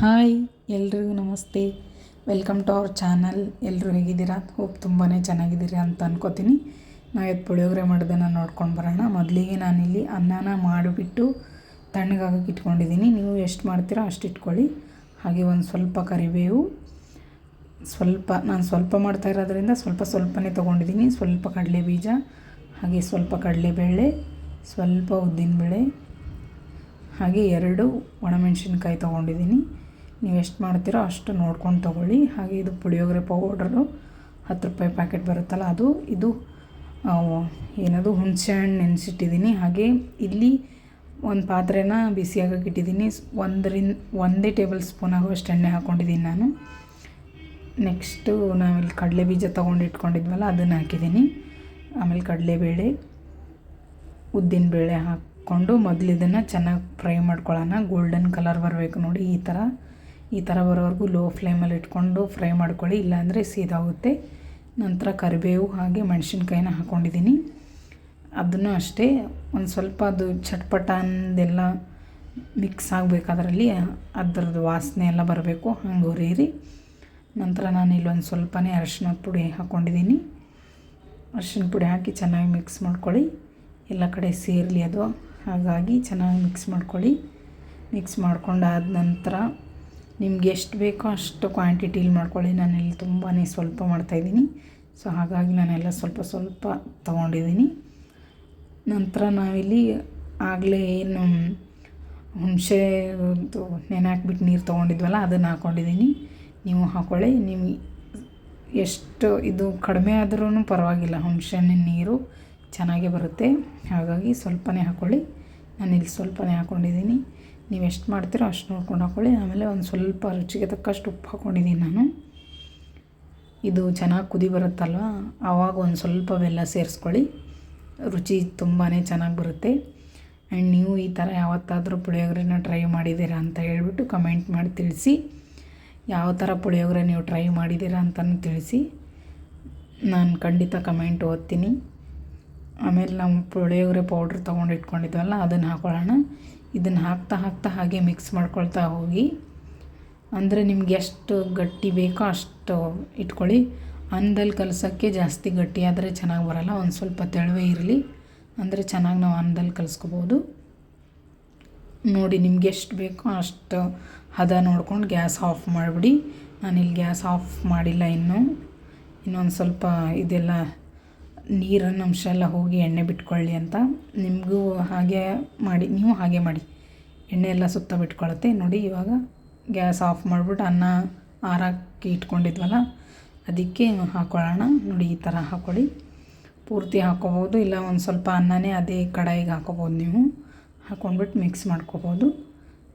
Hi, ಎಲ್ರಿಗೂ ನಮಸ್ತೆ. Welcome to our channel. ಎಲ್ಲರೂ ಹೇಗಿದ್ದೀರಾ? ಹೋಪ್ ತುಂಬಾ ಚೆನ್ನಾಗಿದ್ದೀರಾ ಅಂತ ಅನ್ಕೋತೀನಿ. ನಾವು ಇವತ್ತು ಪುಳಿಯೋಗರೆ ಮಾಡೋದನ್ನು ನೋಡ್ಕೊಂಡು ಬರೋಣ. ಮೊದಲಿಗೆ ನಾನಿಲ್ಲಿ ಅನ್ನನ ಮಾಡಿಬಿಟ್ಟು ತಣ್ಣಗಾಗಕ್ಕೆ ಇಟ್ಕೊಂಡಿದ್ದೀನಿ ನೀವು ಎಷ್ಟು ಮಾಡ್ತೀರೋ ಅಷ್ಟು ಇಟ್ಕೊಳ್ಳಿ. ಹಾಗೆ ಒಂದು ಸ್ವಲ್ಪ ಕರಿಬೇವು. ಸ್ವಲ್ಪ, ನಾನು ಸ್ವಲ್ಪ ಮಾಡ್ತಾ ಇರೋದ್ರಿಂದ ಸ್ವಲ್ಪ ಸ್ವಲ್ಪನೇ ತೊಗೊಂಡಿದ್ದೀನಿ ಸ್ವಲ್ಪ ಕಡಲೆ ಬೀಜ, ಹಾಗೆ ಸ್ವಲ್ಪ ಕಡಲೆಬೇಳೆ, ಸ್ವಲ್ಪ ಉದ್ದಿನಬೇಳೆ, ಹಾಗೆ ಎರಡು ಒಣಮೆಣಸಿನ್ಕಾಯಿ ತೊಗೊಂಡಿದ್ದೀನಿ ನೀವು ಎಷ್ಟು ಮಾಡ್ತೀರೋ ಅಷ್ಟು ನೋಡ್ಕೊಂಡು ತೊಗೊಳ್ಳಿ. ಹಾಗೆ ಇದು ಪುಳಿಯೋಗರೆ ಪೌಡ್ರು ಹತ್ತು ರೂಪಾಯಿ ಪ್ಯಾಕೆಟ್ ಬರುತ್ತಲ್ಲ ಅದು. ಇದು ಏನದು, ಹುಣಸೆ ಹಣ್ಣು ನೆನೆಸಿಟ್ಟಿದ್ದೀನಿ. ಹಾಗೆ ಇಲ್ಲಿ ಒಂದು ಪಾತ್ರೆನ ಬಿಸಿಯಾಗಕ್ಕೆ ಇಟ್ಟಿದ್ದೀನಿ. ಒಂದರಿಂದ, ಒಂದೇ ಟೇಬಲ್ ಸ್ಪೂನ್ ಆಗುವಷ್ಟು ಎಣ್ಣೆ ಹಾಕ್ಕೊಂಡಿದ್ದೀನಿ ನಾನು. ನೆಕ್ಸ್ಟು ನಾವಿಲ್ಲಿ ಕಡಲೆ ಬೀಜ ತೊಗೊಂಡು ಇಟ್ಕೊಂಡಿದ್ವಲ್ಲ, ಅದನ್ನು ಹಾಕಿದ್ದೀನಿ. ಆಮೇಲೆ ಕಡಲೆಬೇಳೆ ಉದ್ದಿನಬೇಳೆ ಹಾಕ್ಕೊಂಡು ಮೊದಲು ಇದನ್ನು ಚೆನ್ನಾಗಿ ಫ್ರೈ ಮಾಡ್ಕೊಳ್ಳೋಣ. ಗೋಲ್ಡನ್ ಕಲರ್ ಬರಬೇಕು ನೋಡಿ ಈ ಥರ ಈ ಥರ ಬರೋವರೆಗೂ ಲೋ ಫ್ಲೇಮಲ್ಲಿ ಇಟ್ಕೊಂಡು ಫ್ರೈ ಮಾಡ್ಕೊಳ್ಳಿ, ಇಲ್ಲಾಂದರೆ ಸೀದಾಗುತ್ತೆ. ನಂತರ ಕರಿಬೇವು ಹಾಗೆ ಮೆಣಸಿನ್ಕಾಯಿನ ಹಾಕ್ಕೊಂಡಿದ್ದೀನಿ ಅದನ್ನು ಅಷ್ಟೇ, ಒಂದು ಸ್ವಲ್ಪ ಅದು ಚಟ್ಪಟ ಅಂದೆಲ್ಲ ಮಿಕ್ಸ್ ಆಗಬೇಕಾದ್ರಲ್ಲಿ ಅದರದ್ದು ವಾಸನೆ ಎಲ್ಲ ಬರಬೇಕು, ಹಂಗೆ ಹುರಿಯಿರಿ. ನಂತರ ನಾನು ಇಲ್ಲೊಂದು ಸ್ವಲ್ಪನೇ ಅರಿಶಿನ ಪುಡಿ ಹಾಕ್ಕೊಂಡಿದ್ದೀನಿ ಅರಿಶಿನ ಪುಡಿ ಹಾಕಿ ಚೆನ್ನಾಗಿ ಮಿಕ್ಸ್ ಮಾಡ್ಕೊಳ್ಳಿ. ಎಲ್ಲ ಕಡೆ ಸೇರಲಿ ಅದು, ಹಾಗಾಗಿ ಚೆನ್ನಾಗಿ ಮಿಕ್ಸ್ ಮಾಡ್ಕೊಳ್ಳಿ. ಮಿಕ್ಸ್ ಮಾಡ್ಕೊಂಡಾದ ನಂತರ ನಿಮ್ಗೆ ಎಷ್ಟು ಬೇಕೋ ಅಷ್ಟು ಕ್ವಾಂಟಿಟಿಲಿ ಮಾಡ್ಕೊಳ್ಳಿ. ನಾನಿಲ್ಲಿ ತುಂಬಾ ಸ್ವಲ್ಪ ಮಾಡ್ತಾಯಿದ್ದೀನಿ ಸೊ ಹಾಗಾಗಿ ನಾನೆಲ್ಲ ಸ್ವಲ್ಪ ಸ್ವಲ್ಪ ತೊಗೊಂಡಿದ್ದೀನಿ. ನಂತರ ನಾವಿಲ್ಲಿ ಆಗಲೇ ಏನು ಹುಣಸೆ ನೆನೆ ಹಾಕ್ಬಿಟ್ಟು ನೀರು ತೊಗೊಂಡಿದ್ವಲ್ಲ, ಅದನ್ನು ಹಾಕ್ಕೊಂಡಿದ್ದೀನಿ ನೀವು ಹಾಕ್ಕೊಳ್ಳಿ ನಿಮ್ಗೆ ಎಷ್ಟು ಇದು ಕಡಿಮೆ ಆದ್ರೂ ಪರವಾಗಿಲ್ಲ. ಹುಣಸೆ ನೀರು ಚೆನ್ನಾಗೇ ಬರುತ್ತೆ. ಹಾಗಾಗಿ ಸ್ವಲ್ಪನೇ ಹಾಕ್ಕೊಳ್ಳಿ ಇಲ್ಲಿ ಸ್ವಲ್ಪನೇ ಹಾಕ್ಕೊಂಡಿದ್ದೀನಿ ನೀವು ಎಷ್ಟು ಮಾಡ್ತೀರೋ ಅಷ್ಟು ನೋಡ್ಕೊಂಡು ಹಾಕ್ಕೊಳ್ಳಿ ಆಮೇಲೆ ಒಂದು ಸ್ವಲ್ಪ ರುಚಿಗೆ ತಕ್ಕಷ್ಟು ಉಪ್ಪು ಹಾಕ್ಕೊಂಡಿದ್ದೀನಿ ನಾನು. ಇದು ಚೆನ್ನಾಗಿ ಕುದಿ ಬರುತ್ತಲ್ವ? ಆವಾಗ ಒಂದು ಸ್ವಲ್ಪ ಬೆಲ್ಲ ಸೇರಿಸ್ಕೊಳ್ಳಿ. ರುಚಿ ತುಂಬಾ ಚೆನ್ನಾಗಿ ಬರುತ್ತೆ. ಆ್ಯಂಡ್ ನೀವು ಈ ಥರ ಯಾವತ್ತಾದರೂ ಪುಳಿಯೋಗರೆನ ಟ್ರೈ ಮಾಡಿದ್ದೀರಾ ಅಂತ ಹೇಳ್ಬಿಟ್ಟು ಕಮೆಂಟ್ ಮಾಡಿ ತಿಳಿಸಿ. ಯಾವ ಥರ ಪುಳಿಯೋಗರೆ ನೀವು ಟ್ರೈ ಮಾಡಿದ್ದೀರಾ ಅಂತಲೂ ತಿಳಿಸಿ. ನಾನು ಖಂಡಿತ ಕಮೆಂಟ್ ಓದ್ತೀನಿ. ಆಮೇಲೆ ನಾವು ಪುಳಿಯೋಗರೆ ಪೌಡ್ರ್ ತೊಗೊಂಡು ಇಟ್ಕೊಂಡಿದ್ವಲ್ಲ, ಅದನ್ನು ಹಾಕೊಳ್ಳೋಣ. ಇದನ್ನು ಹಾಕ್ತಾ ಹಾಕ್ತಾ ಹಾಗೆ ಮಿಕ್ಸ್ ಮಾಡ್ಕೊಳ್ತಾ ಹೋಗಿ, ಅಂದರೆ ನಿಮ್ಗೆ ಎಷ್ಟು ಗಟ್ಟಿ ಬೇಕೋ ಅಷ್ಟು ಇಟ್ಕೊಳ್ಳಿ. ಅನ್ನದಲ್ಲಿ ಕಲಸೋಕ್ಕೆ ಜಾಸ್ತಿ ಗಟ್ಟಿ ಆದರೆ ಚೆನ್ನಾಗಿ ಬರೋಲ್ಲ, ಒಂದು ಸ್ವಲ್ಪ ತೆಳುವೆ ಇರಲಿ, ಅಂದರೆ ಚೆನ್ನಾಗಿ ನಾವು ಅನ್ನದಲ್ಲಿ ಕಲಿಸ್ಕೋಬೋದು. ನೋಡಿ ನಿಮ್ಗೆ ಎಷ್ಟು ಬೇಕೋ ಅಷ್ಟು ಹದ ನೋಡ್ಕೊಂಡು ಗ್ಯಾಸ್ ಆಫ್ ಮಾಡಿಬಿಡಿ. ನಾನಿಲ್ಲಿ ಗ್ಯಾಸ್ ಆಫ್ ಮಾಡಿಲ್ಲ ಇನ್ನೂ. ಇನ್ನೊಂದು ಸ್ವಲ್ಪ ಇದೆಲ್ಲ ನೀರಿನ ಅಂಶ ಎಲ್ಲ ಹೋಗಿ ಎಣ್ಣೆ ಬಿಟ್ಕೊಳ್ಳಿ ಅಂತ ನಿಮಗೂ ಹಾಗೆ ಮಾಡಿ, ನೀವು ಹಾಗೆ ಮಾಡಿ. ಎಣ್ಣೆ ಎಲ್ಲ ಸುತ್ತ ಬಿಟ್ಕೊಳತ್ತೆ ನೋಡಿ ಇವಾಗ ಗ್ಯಾಸ್ ಆಫ್ ಮಾಡಿಬಿಟ್ಟು ಅನ್ನ ಆರಾಕಿ ಇಟ್ಕೊಂಡಿದ್ವಲ್ಲ, ಅದಕ್ಕೆ ಹಾಕ್ಕೊಳ್ಳೋಣ ನೋಡಿ ಈ ಥರ ಹಾಕ್ಕೊಳ್ಳಿ ಪೂರ್ತಿ ಹಾಕ್ಕೋಬೋದು ಇಲ್ಲ ಒಂದು ಸ್ವಲ್ಪ ಅನ್ನನೇ ಅದೇ ಕಡಾಯಿಗೆ ಹಾಕ್ಕೋಬೋದು ನೀವು. ಹಾಕ್ಕೊಂಡ್ಬಿಟ್ಟು ಮಿಕ್ಸ್ ಮಾಡ್ಕೋಬೋದು.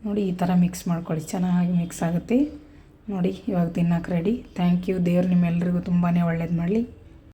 ನೋಡಿ ಈ ಥರ ಮಿಕ್ಸ್ ಮಾಡ್ಕೊಳ್ಳಿ. ಚೆನ್ನಾಗಿ ಮಿಕ್ಸ್ ಆಗುತ್ತೆ. ನೋಡಿ ಇವಾಗ ತಿನ್ನೋಕೆ ರೆಡಿ. ಥ್ಯಾಂಕ್ ಯು ದೇವ್ರು ನಿಮ್ಮೆಲ್ಲರಿಗೂ ತುಂಬಾ ಒಳ್ಳೇದು ಮಾಡಲಿ.